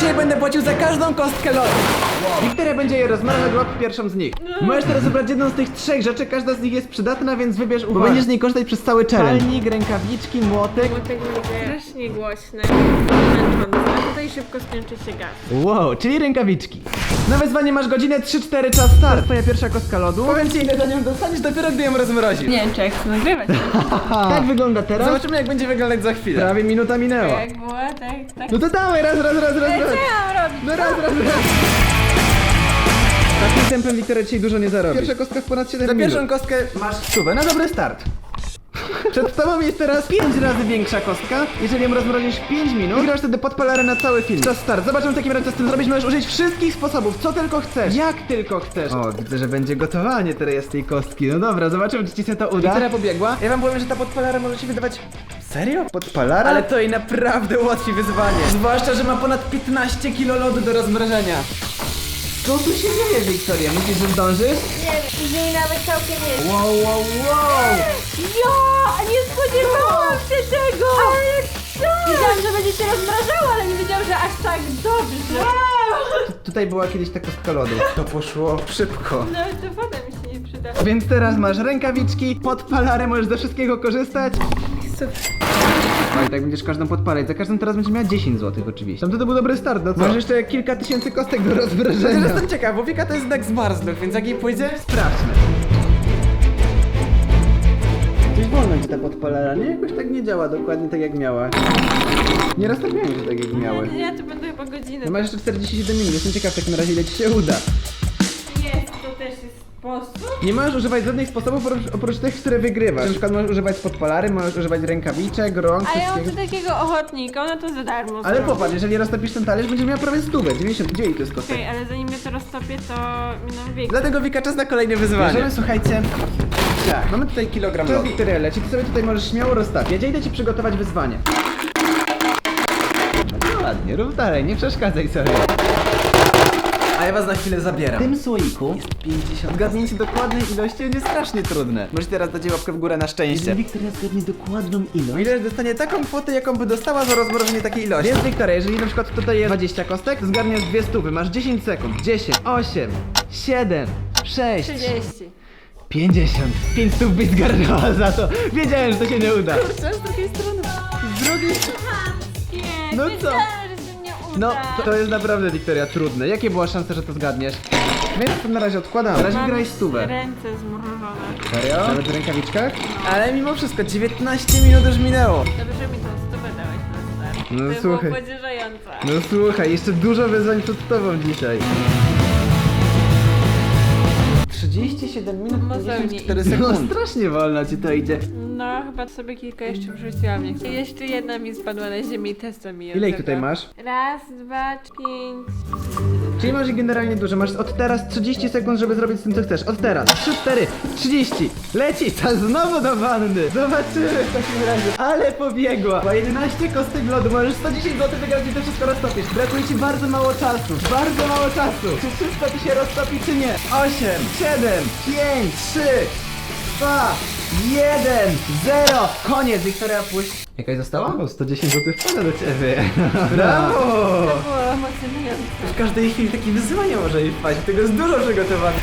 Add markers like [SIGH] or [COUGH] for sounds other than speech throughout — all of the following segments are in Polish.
dzisiaj będę płacił za każdą kostkę lodu. Wiktoria będzie je rozmrażać pierwszą z nich. Możesz teraz wybrać jedną z tych trzech rzeczy, każda z nich jest przydatna, więc wybierz bo będziesz z niej korzystać przez cały challenge. Palnik, rękawiczki, młotek. Młotek będzie strasznie głośny, a tutaj szybko skończy się gaz. Wow, czyli rękawiczki. Na wyzwanie masz godzinę 3-4 czas start. Twoja pierwsza kostka lodu. Powiem ci ile za nią dostaniesz dopiero gdy ją rozmrozisz. Nie wiem, czy jak chcę nagrywać. [LAUGHS] Tak wygląda teraz. Zobaczymy jak będzie wyglądać za chwilę. Prawie minuta minęła. Jak było, tak, tak. No to dawaj, raz, raz, raz, raz, Ej, co ja mam robić? No raz, raz, raz. Takim tempem Wiktoria dzisiaj dużo nie zarobi. Pierwsza kostka w ponad 7 Za pierwszą kostkę masz stówę, na dobry start. Przed tobą jest teraz 5 razy większa kostka. Jeżeli ją rozmrozisz 5 minut, grasz wtedy podpalarę na cały film. Czas start. Zobaczymy w takim razie co z tym zrobić. Możesz użyć wszystkich sposobów, co tylko chcesz. Jak tylko chcesz. O, widzę, że będzie gotowanie teraz z tej kostki. No dobra, zobaczymy czy ci się to uda. Wiktoria pobiegła. Ja wam powiem, że ta podpalara może się wydawać... Serio? Podpalara? Ale to jej naprawdę ułatwi wyzwanie. Zwłaszcza, że ma ponad 15 kilo lodu do rozmrożenia. Co tu się dzieje, Wiktoria? Myślisz, że zdążysz? Nie wiem, później nawet całkiem jest. Wow, wow, wow! Ja nie spodziewałam się tego! Ale co? Wiedziałam, że będzie się rozmrażało, ale nie wiedziałam, że aż tak dobrze. Tutaj była kiedyś ta kostka lodu. To poszło szybko. Nawet to woda mi się nie przyda. Więc teraz masz rękawiczki, podpalarę, możesz ze wszystkiego korzystać. Super. No i tak będziesz każdą podpalać. Za każdym teraz będzie miała 10 zł oczywiście. Tam to był dobry start, no co? Masz jeszcze kilka tysięcy kostek do rozwrażenia. Ja jestem ciekaw, bo Wika to jest znak zmarzlych, więc jak jej pójdzie, sprawdźmy. Coś wolno ci ta podpalara, nie? Jakoś tak nie działa dokładnie tak jak miała. Nie rozstawiają się tak jak miały. Ja to będę chyba godzinę. No masz jeszcze 47 minut, jestem ciekaw w takim razie ile ci się uda. Sposób. Nie możesz używać żadnych sposobów oprócz, oprócz tych, które wygrywasz. Na przykład możesz używać podpalary, możesz używać rękawiczek, rąk, A ja mam tu wszystkiego. takiego ochotnika, no to za darmo. Ale zrobię. popatrz, jeżeli roztopisz ten talerz, będziesz miał prawie stówę, 90, gdzie to jest kostek? Okej, ale zanim ja to roztopię, to minął wiek. Dlatego Wika czas na kolejne wyzwanie. Bierzemy, słuchajcie. Tak, mamy tutaj kilogram lodu. Wiktoria leci, ty sobie tutaj możesz śmiało rozstawiać. Ja idę ci przygotować wyzwanie. No ładnie, rób dalej, nie przeszkadzaj sobie. A ja was na chwilę zabieram. W tym słoiku jest 50. Zgadnięcie dokładnej ilości będzie strasznie trudne. Możecie teraz dać łapkę w górę na szczęście. Jeżeli Wiktoria zgadnie dokładną ilość, Wiktoria dostanie taką kwotę, jaką by dostała za rozmrożenie takiej ilości. Więc Wiktoria, jeżeli na przykład tutaj jest 20 kostek, to zgarniasz dwie stówy, masz 10 sekund. 10, 8, 7, 6, 30. 50. 5 stów byś zgarnęła [LAUGHS] za to. Wiedziałem, że to się nie uda. Kurczę, z drugiej strony. Z drugiej Nie, No co? No, to, jest naprawdę, Wiktoria, trudne. Jakie była szansa, że to zgadniesz? Więc to na razie odkładam. Na razie graj stówę. ręce zmrożone. Serio? Nawet w rękawiczkach? Ale mimo wszystko, 19 minut już minęło. Dobrze mi tą stówę dałeś na start. No to słuchaj. było. No słuchaj, jeszcze dużo wyzwań przed tobą dzisiaj. 37 minut Mozolnie 54 sekundy. No strasznie wolno ci to idzie. No, chyba sobie kilka jeszcze wrzuciłam. Nie chcę. Jeszcze jedna mi spadła na ziemię i testem mi ją Ile ich tutaj masz? Raz, dwa, pięć. Czyli masz generalnie dużo. Masz od teraz 30 sekund, żeby zrobić z tym co chcesz. Od teraz. 3, 4, 30. Leci! Ta znowu do wanny. Zobaczymy w takim razie. Ale pobiegła. Ma 11 kostek lodu. Możesz 110 zł wygrać i to wszystko roztopisz. Brakuje ci bardzo mało czasu. Bardzo mało czasu. Czy wszystko ci się roztopi, czy nie? 8, 7, 5, 3, 2, 1, 0. Koniec. Wiktoria, puść. Jakaś została? O, 110 zł wpada do ciebie. Brawo! To było emocjonujące. W każdej chwili takie wyzwanie może jej wpaść, tego jest dużo przygotowane.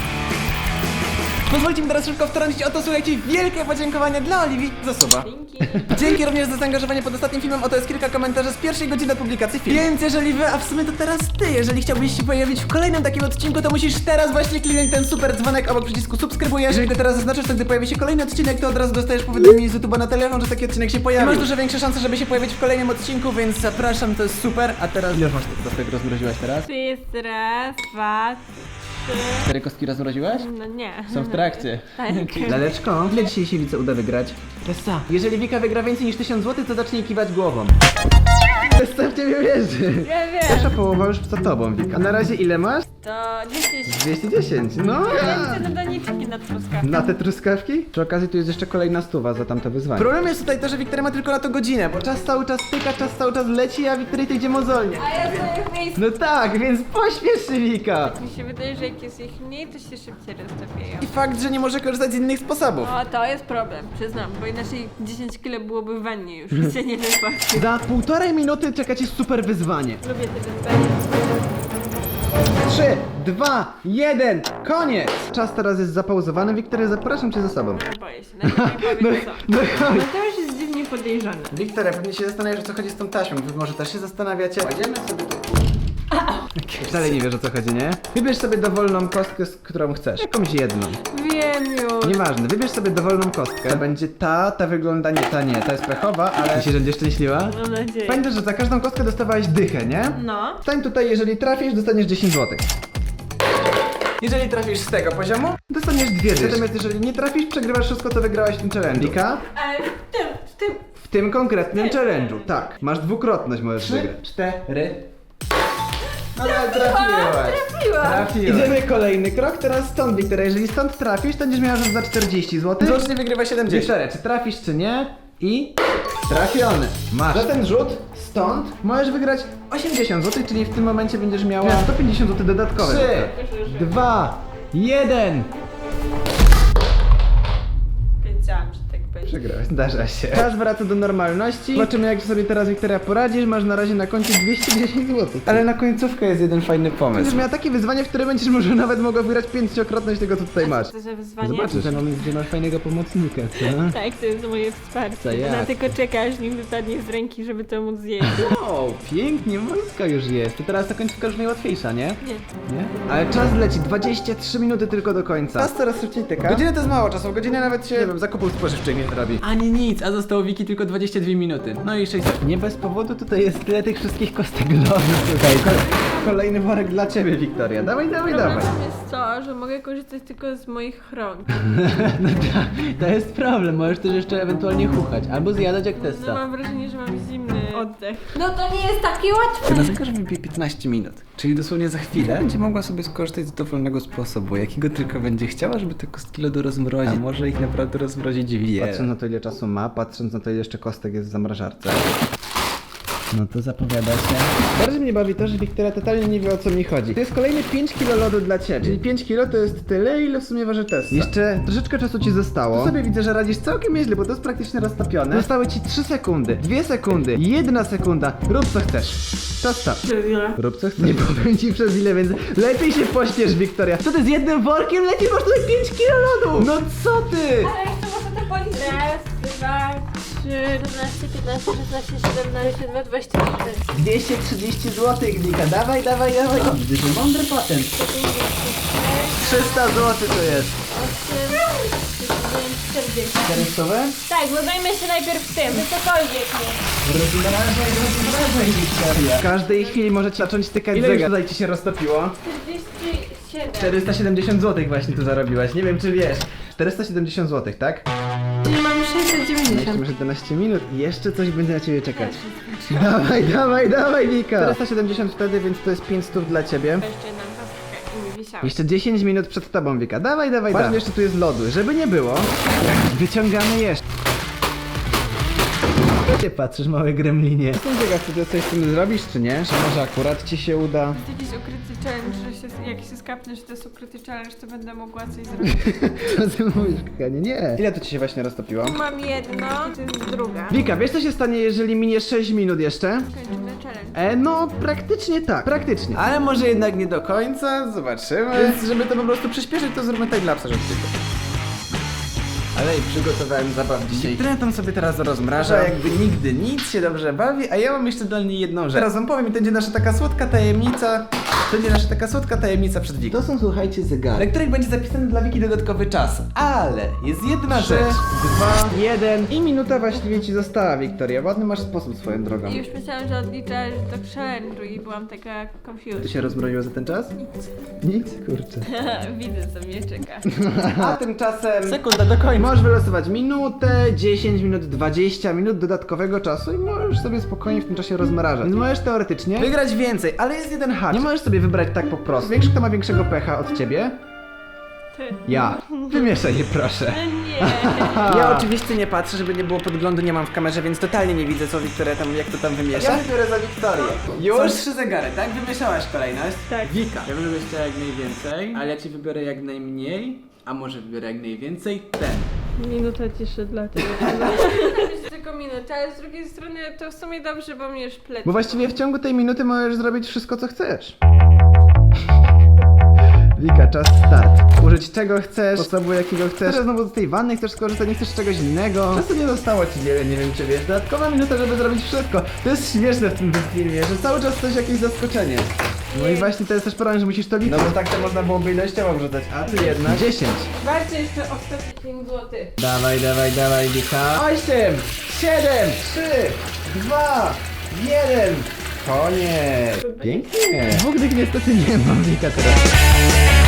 Pozwólcie mi teraz szybko wtrącić o to, słuchajcie, wielkie podziękowania dla Oliwii za suba. Dzięki. Dzięki również za zaangażowanie pod ostatnim filmem, oto jest kilka komentarzy z pierwszej godziny publikacji filmu. Więc jeżeli wy, a w sumie to teraz ty, jeżeli chciałbyś się pojawić w kolejnym takim odcinku, to musisz teraz właśnie kliknąć ten super dzwonek obok przycisku subskrybujesz. Jeżeli go teraz zaznaczysz, to gdy pojawi się kolejny odcinek, to od razu dostajesz powiadomienie z YouTube'a na telefon, że taki odcinek się pojawi. I masz dużo większe szanse, żeby się pojawić w kolejnym odcinku, więc zapraszam, to jest super. A teraz ile masz kostek rozmroziłaś teraz? Jest raz, dwa, trzy. Cztery kostki rozmroziłaś? No nie. Są w trakcie. Tak. [LAUGHS] Laleczko, ile dzisiaj się Wice uda wygrać? Tessa. Jeżeli Wika wygra więcej niż 1000 zł, to zacznij kiwać głową. Tessa w ciebie wierzy. Ja wiem. Pierwsza połowa już za tobą, Wika. A na razie ile masz? To 10. 210. No. Ja doniczki na truskawkę. Na te truskawki? Przy okazji tu jest jeszcze kolejna stuwa za tamte wyzwanie. Problem jest tutaj to, że Wiktoria ma tylko na to godzinę, bo czas cały czas tyka, czas cały czas leci, a Wiktorii to idzie mozolnie. A ja stoję w miejscu. No tak, więc pośpiesz się, Wika. Mi się wydaje, że jak jest ich mniej, to się szybciej roztopieją. I fakt, że nie może korzystać z innych sposobów. O, to jest problem, przyznam, bo inaczej 10 kilo byłoby w wannie już [LAUGHS] i się nie wypłaci. Za półtorej minuty czeka cię super wyzwanie. Lubię te wyzwania. 3, 2, 1, koniec! Czas teraz jest zapauzowany. Wiktoria, zapraszam cię za sobą. Boję się, najlepiej [LAUGHS] No, powiem co. no chodź. Mateusz jest dziwnie podejrzany. Wiktoria, pewnie się zastanawiasz, o co chodzi z tą taśmą. Wy może też się zastanawiacie? Kładziemy sobie tu. Dalej nie wiesz, o co chodzi, nie? Wybierz sobie dowolną kostkę, z którą chcesz. Jakąś jedną. Wiem już. Nieważne, wybierz sobie dowolną kostkę. To będzie ta, ta wygląda nie, ta nie, ta jest pechowa, ale... Myślisz, że będziesz szczęśliwa? Mam nadzieję. Pamiętaj, że za każdą kostkę dostawałeś dychę, nie? No. Stań tutaj, jeżeli trafisz, dostaniesz 10 zł. Jeżeli trafisz z tego poziomu, dostaniesz dwie dychy. Natomiast jeżeli nie trafisz, przegrywasz wszystko, co wygrałaś w tym challenge'u. Ale w tym, w tym. W tym konkretnym challenge'u, tak. Masz dwukrotność, możesz wygrać. cztery. No ale trafiłaś. trafiłam. Trafiłaś. Idziemy kolejny krok, teraz stąd, Wiktoria. Jeżeli stąd trafisz, to będziesz miała rzut za 40 zł. Złocznie wygrywa 70. Wiktoria, czy trafisz, czy nie? I trafiony. Masz. Za ten rzut stąd możesz wygrać 80 zł, czyli w tym momencie będziesz miała 150 zł dodatkowe. 3, 2, 1. że. Przegrałeś, zdarza się. Czas wraca do normalności. Zobaczymy jak sobie teraz Wiktoria poradzisz. Masz na razie na koncie 210 zł. Ale na końcówkę jest jeden fajny pomysł. Będziesz miała takie wyzwanie, w które będziesz może nawet mogła wygrać pięciokrotność tego, co tutaj masz. To za wyzwanie. Zobaczysz ten moment, gdzie masz fajnego pomocnika, co? [LAUGHS] Tak, to jest moje wsparcie. Jak? Ona tylko czeka, aż nim wypadnie z ręki, żeby to móc zjeść. [LAUGHS] O, pięknie, wojska już jest. To teraz ta końcówka już najłatwiejsza, nie? Nie. Nie? Ale czas leci, 23 minuty tylko do końca. Czas coraz szybciej tyka. Godzinę to jest mało czasu, w godzinie nawet się, nie wiem, zakupów spożywczych nie robi. Ani nic, a zostało Wiki tylko 22 minuty. No i 6 Nie bez powodu tutaj jest tyle tych wszystkich kostek lodu tutaj. Ko- Kolejny worek dla ciebie, Wiktoria. Dawaj, dawaj, dawaj. Problemem jest to, że mogę korzystać tylko z moich rąk. [LAUGHS] No to, to jest problem, możesz też jeszcze ewentualnie chuchać. Albo zjadać jak No testa. mam wrażenie, że mam zimny oddech. No to nie jest takie łatwe. Na zegarze wybije 15 minut, czyli dosłownie za chwilę będzie mogła sobie skorzystać z dowolnego sposobu, jakiego tylko będzie chciała, żeby te kostki lodu rozmrozić. A może ich naprawdę rozmrozić wiele. Patrząc na to, ile czasu ma, patrząc na to, ile jeszcze kostek jest w zamrażarce. No to zapowiada się. Bardziej mnie bawi to, że Wiktoria totalnie nie wie o co mi chodzi. To jest kolejny 5 kilo lodu dla ciebie. Czyli 5 kilo to jest tyle, ile w sumie waży test. Jeszcze troszeczkę czasu ci zostało. Tu sobie widzę, że radzisz całkiem nieźle, bo to jest praktycznie roztopione. Zostały ci 3 sekundy, 2 sekundy, 1 sekunda. Rób co chcesz. Czas start. Rób co chcesz. Nie powiem ci przez ile, więc lepiej się pośpiesz, Wiktoria. Co ty z jednym workiem lecisz? Masz tutaj 5 kilo lodu! No co ty? Ale to może to policzyć? Raz, dwa, 14, 15, 16, 17, 2, 24, 230 zł, Wika. Dawaj, dawaj, dawaj. O, widzę, że mądry patent. 300 zł to jest. 8, 9, 40. Czterystowe? Tak, bo zajmę się najpierw tym, cokolwiek nie. Rozmrażaj, rozmrażaj, Wiktoria. W każdej chwili możecie zacząć tykać Ile zegar. tutaj ci się roztopiło? 47. 470 zł właśnie tu zarobiłaś. Nie wiem, czy wiesz. 470 zł, tak? Nie mam Jeszcze 690. masz 11 minut i jeszcze coś będzie na ciebie czekać. Dawaj, dawaj, dawaj, Wika! 470 wtedy, więc to jest 500 dla ciebie. Jeszcze jedna kostka i mi wisiała. Jeszcze 10 minut przed tobą, Wika. Dawaj, dawaj, dawaj. jeszcze tu jest lodu. Żeby nie było, wyciągamy jeszcze. Co ty patrzysz, małe gremlinie? Jestem ciekaw, czy ty coś z tym zrobisz, czy nie? Czy może akurat ci się uda? Jest jakiś ukryty challenge, że się, jak się skapnę, że to jest ukryty challenge, to będę mogła coś zrobić. [LAUGHS] Co ty mówisz, kochanie? Nie. Ile to ci się właśnie roztopiło? Tu mam jedno, to jest druga. Wika, wiesz co się stanie, jeżeli minie 6 minut jeszcze? Kończymy challenge. E, no, praktycznie tak, praktycznie. Ale może jednak nie do końca, zobaczymy. Więc żeby to po prostu przyspieszyć, to zróbmy timelapse szybkiego. Ale i przygotowałem zabaw dzisiaj. Które tam sobie teraz rozmraża, jakby nigdy nic się dobrze bawi, a ja mam jeszcze dla niej jedną rzecz. Teraz wam powiem i to będzie nasza taka słodka tajemnica. To będzie nasza taka słodka tajemnica przed Wiki. To są, słuchajcie, zegary, na których będzie zapisany dla Wiki dodatkowy czas. Ale jest jedna rzecz. Dwa, jeden i minuta właściwie ci została, Wiktoria. Ładny masz sposób swoją drogą. I już myślałam, że odliczasz do challenge'u i byłam taka Ty confused. się rozmroziło za ten czas? Nic, kurczę. [LAUGHS] Widzę, co mnie czeka. [LAUGHS] A tymczasem sekunda do końca. Możesz wylosować minutę, 10 minut, 20 minut dodatkowego czasu i możesz sobie spokojnie w tym czasie rozmrażać. Więc możesz teoretycznie wygrać więcej, ale jest jeden hacz. Nie możesz sobie wybrać tak po prostu. Większy, kto ma większego [LAUGHS] pecha od ciebie? Ty. Ja. Wymieszaj je proszę. No nie. [LAUGHS] Ja oczywiście nie patrzę, żeby nie było podglądu, nie mam w kamerze, więc totalnie nie widzę, co Wiktoria tam, jak to tam wymiesza. Ja wybiorę za Wiktorię. Już? Są trzy zegary, tak? Wymieszałaś kolejność? Tak. Wika. Ja bym chciała jak najwięcej, ale ja ci wybiorę jak najmniej, a może wybiorę jak najwięcej ten. Minuta ciszy dla ciebie. [LAUGHS] Tylko minutę, ale z drugiej strony to w sumie dobrze, bo mnie już plecy. Bo właściwie w ciągu tej minuty możesz zrobić wszystko, co chcesz. [LAUGHS] Wika, czas start. Użyć czego chcesz, sposobu jakiego chcesz. Teraz znowu z tej wanny chcesz skorzystać, nie chcesz czegoś innego. Czasu nie zostało ci wiele, nie wiem czy wiesz. Dodatkowa minuta, żeby zrobić wszystko. To jest śmieszne w tym filmie, że cały czas coś jakieś zaskoczenie. No i właśnie to jest też problem, że musisz to liczyć. No bo tak to można byłoby ilościowo wrzucać, a tu jednak 10. Walcie jeszcze ostatnie 5 złotych. Dawaj, dawaj, dawaj, Wika. 8, 7, 3, 2, 1. Koniec. Pięknie. Dwóch dych niestety nie mam, Wika teraz.